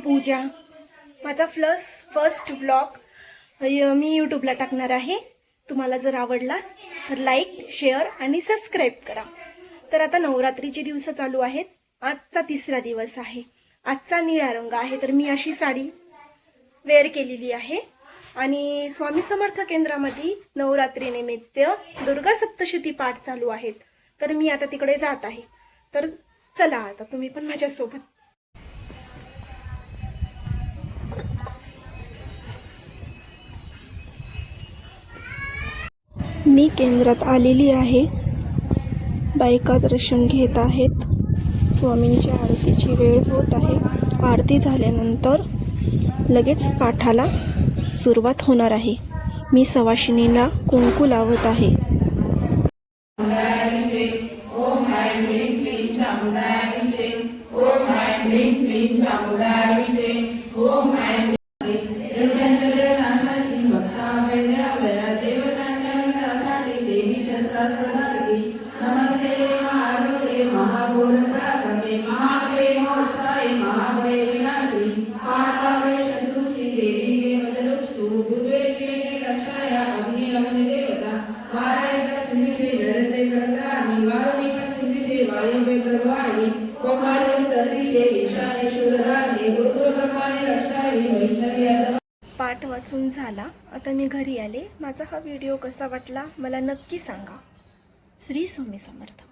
पूजा. माझा फ्लस first vlog मी यूट्यूबला टाकणार आहे. तुम्हाला जर आवडला तर लाईक शेअर आणि सबस्क्राईब करा. तर आता नवरात्रीचे दिवस चालू आहेत. आजचा तिसरा दिवस आहे. आजचा निळा रंग आहे. तर मी अशी साडी वेअर केलेली आहे. आणि स्वामी समर्थ केंद्रामध्ये नवरात्रीनिमित्त दुर्गा सप्तशती पाठ चालू आहेत. तर मी आता तिकडे जात आहे. तर चला आता तुम्ही पण माझ्यासोबत मी केंद्रात आलेली आहे. बायका दर्शन घेत आहेत. स्वामींच्या आरतीची वेळ होत आहे. आरती झाल्यानंतर लगेच पाठाला सुरुवात होणार आहे. मी सवाशिनीला कुंकू लावत आहे. नमस्ते महाप्रेमोत्साहे महाभय विनाशी पातावे शत्रुषी देवी रक्षाय अग्नि अग्नि देवता। वायुवे ईशाने वैष्णवी अथवा पाठ वाचून झाला. आता मी घरी आले. माझा हा व्हिडिओ कसा वाटला? मला नक्की सांगा. श्री स्वामी समर्थ.